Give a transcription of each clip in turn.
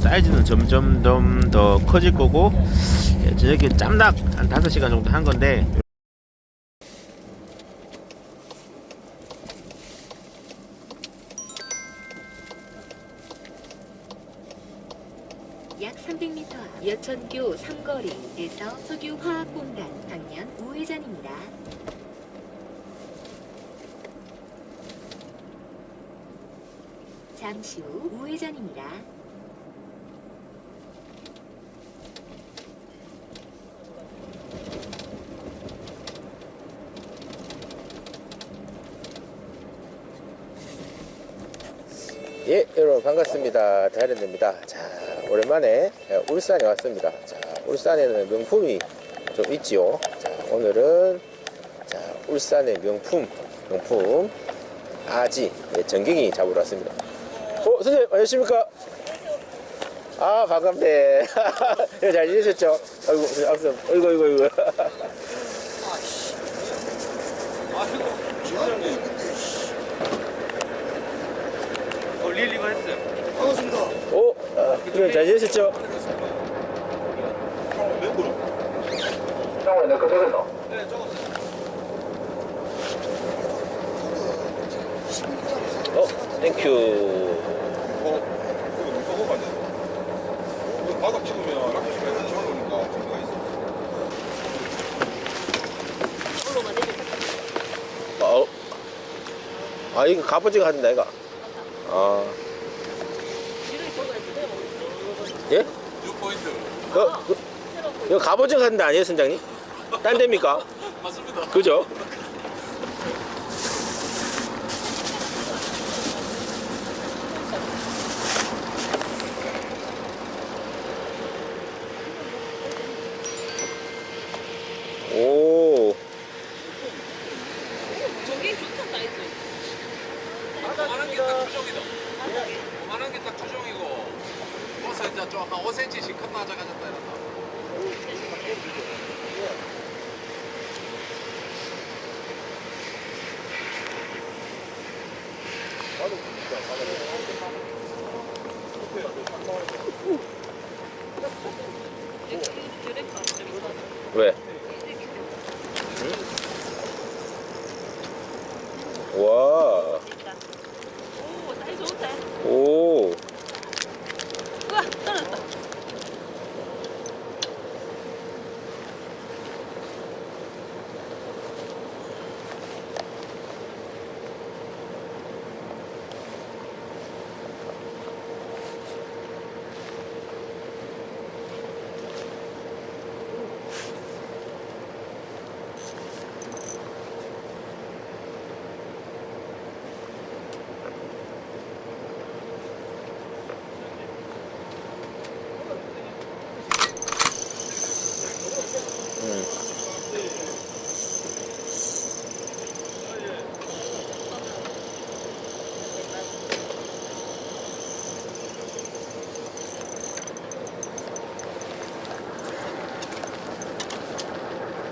사이즈는 점점 좀더 커질 거고 예, 저녁에 짬낙 한 5시간 정도 한 건데 약 300m 앞 여천교 삼거리에서 석유화학공단 방면 우회전입니다. 잠시 후 우회전입니다. 예, 여러분 반갑습니다. 다이랜드입니다. 자, 오랜만에 예, 울산에 왔습니다. 자, 울산에는 명품이 좀 있지요. 자, 오늘은 자, 울산의 명품, 명품 아지 예, 전갱이 잡으러 왔습니다. 어, 선생님 안녕하십니까? 아, 반갑네. 예, 잘 지내셨죠? 아이고, 악수. 아이고, 아이고, 아이고. 어, 릴리가 했어요. 반갑습니다. 어, 아, 선생님 잘 지내셨죠? 몇 그룹? 형은 내거 적었어. 네, 적었어요. 어, 땡큐. 어? 그 바닥 찍으면 락키가 있는 시간 거니까 증거가 있어. 어, 아, 이거 갑오징어 한다, 이거. 아. 예? 6포인트. 그, 그, 이거 갑오징어 하는 데 아니에요, 선장님? 딴 데입니까? 맞습니다. 그죠? 오, 저게 좋다 나이스. 그만한 게 딱 추정이다. 그만한 게 딱 추정이고. 버스 이제 좀 한 5cm씩 큰 나자 가졌다 이런다. 왜?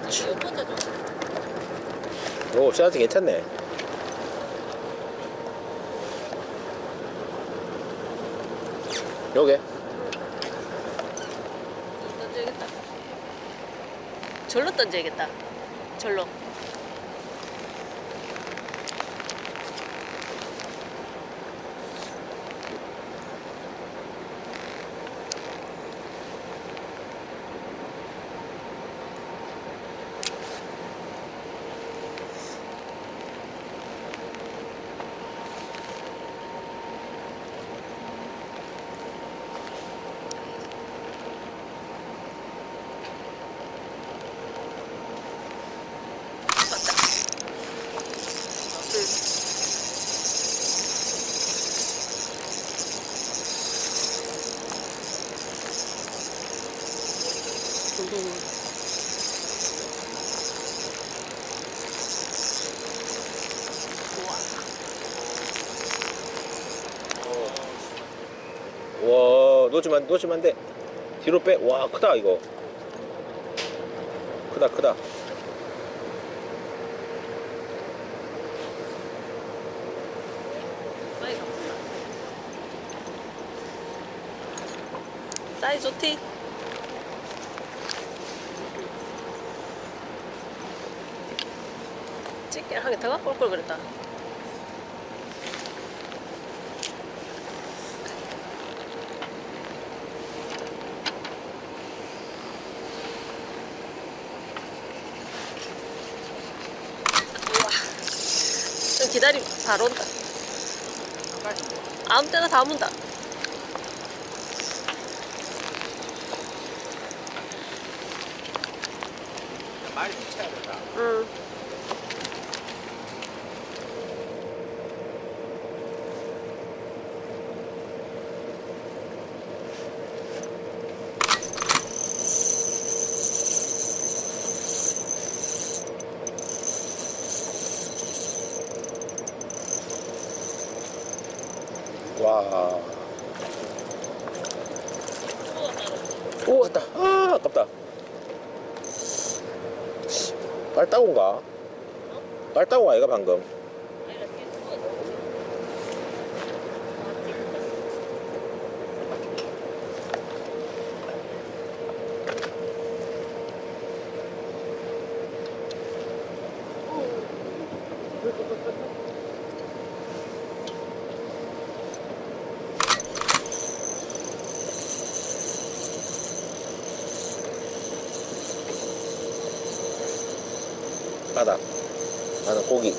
이거보다 좀 오, 씨앗이 괜찮네. 요게? 던져야겠다. 절로 던져야겠다. 절로. 와, 놓치면, 안- 놓치면 안 돼. 뒤로 빼. 와, 크다, 이거. 크다, 크다. 사이즈 좋티? 찍게 올걸 그랬다. 좀 기다리 바로 온다. 아무 때나 다 문다. 많이 붙여야 된다. 응. 와. 오, 왔다. 아, 아깝다. 빨따고인가? 빨따고 아이가 방금? 바다. 나는 고기.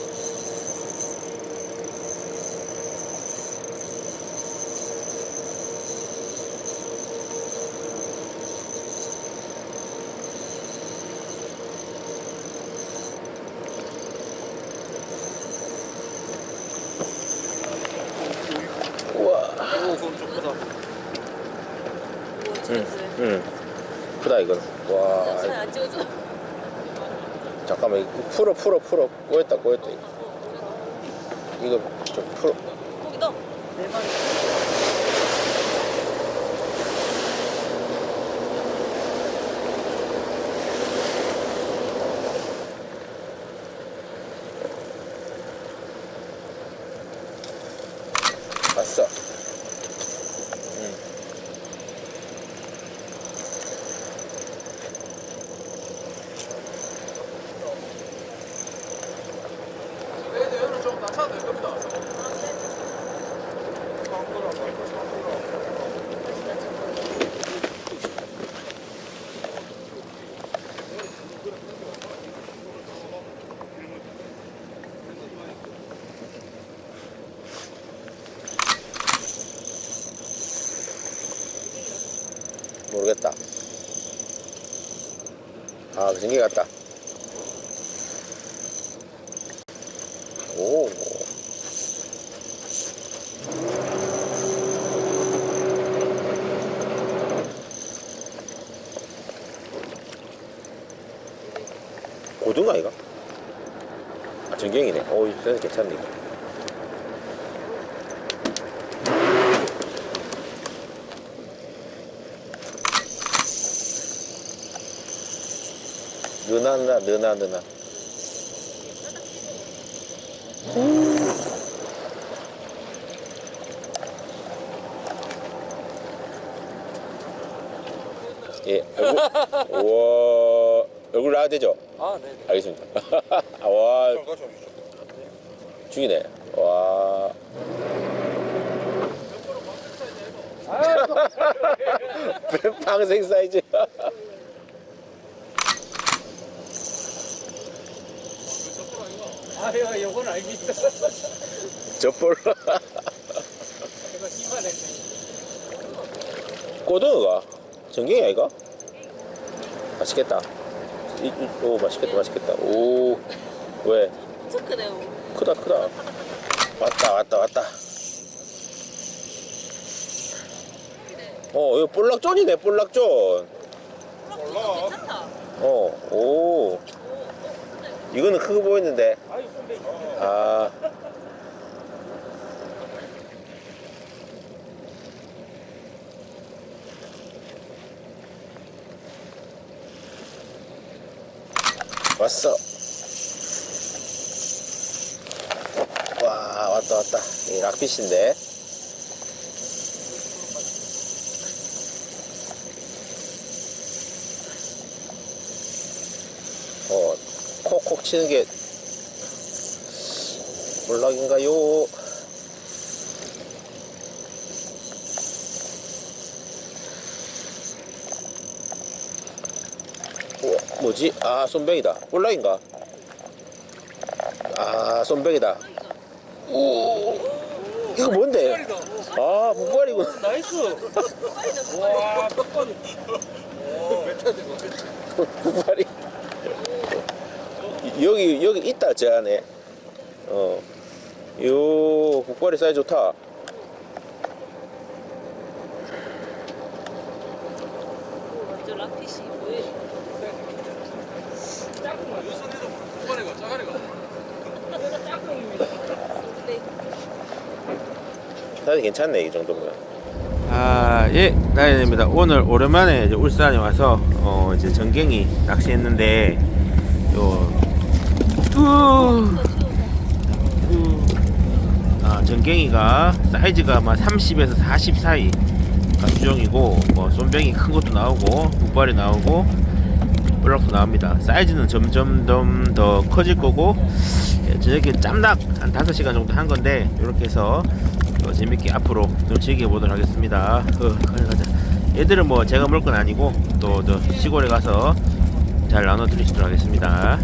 응, 응. 크다, 이건. 와. 사안 찍어줘. 잠깐만, 이거 풀어, 풀어, 풀어. 꼬였다, 꼬였다. 이거. 이거 좀 풀어. 고기 넣어. 봤어. 응. 얘는 좀 낮춰도 될 겁니다 모르겠다. 아, 그 신기 같다. 오. 고등어 아이가? 아, 전경이네. 오, 이 센스 괜찮네. 느나, 느나, 느나, 느나. 예, 얼굴, 우와, 얼굴 나와야 되죠? 아 네 알겠습니다. 아, 와, 죽이네. 와. 방생 사이즈. 아유 요건 알겠다 젖볼. 고등어가 전갱이 아이가? 맛있겠다. 이, 오 맛있겠다 맛있겠다. 오 왜? 엄청 크네요. 크다 크다. 왔다 왔다 왔다. 어 이거 볼락존이네 볼락존. 몰라. 괜찮다. 어 오. 이거는 크고 보이는데. 아. 왔어. 와 왔다 왔다. 이 락핏인데. 어 콕콕 치는 게 몰락인가요? 뭐지? 아, 손병이다. 볼락인가? 아, 손병이다. 오, 이거 뭔데? 아, 북발이구나. 나이스. 와, 턱건. 북발이. 여기, 여기 있다, 저 안에. 어. 요, 북발이 사이즈 좋다. 완전 락핏이 뭐해? 유선이도 후반이가 짜가리가. 네. 사이즈 괜찮네, 이 정도면. 아, 예, 다현입니다. 오늘 오랜만에 이제 울산에 와서, 어, 이제 전갱이 낚시했는데, 요, 아, 전갱이가 사이즈가 막 30에서 40 사이 주종이고, 뭐, 손병이 큰 것도 나오고, 북발이 나오고, 볼락도 나옵니다. 사이즈는 점점 좀더 커질 거고, 예, 저녁에 짬낙 한 5시간 정도 한 건데, 이렇게 해서 어, 재밌게 앞으로 좀 즐겨보도록 하겠습니다. 어, 가자, 가자. 얘들은 뭐 제가 먹을 건 아니고 또저 시골에 가서 잘 나눠드리도록 하겠습니다.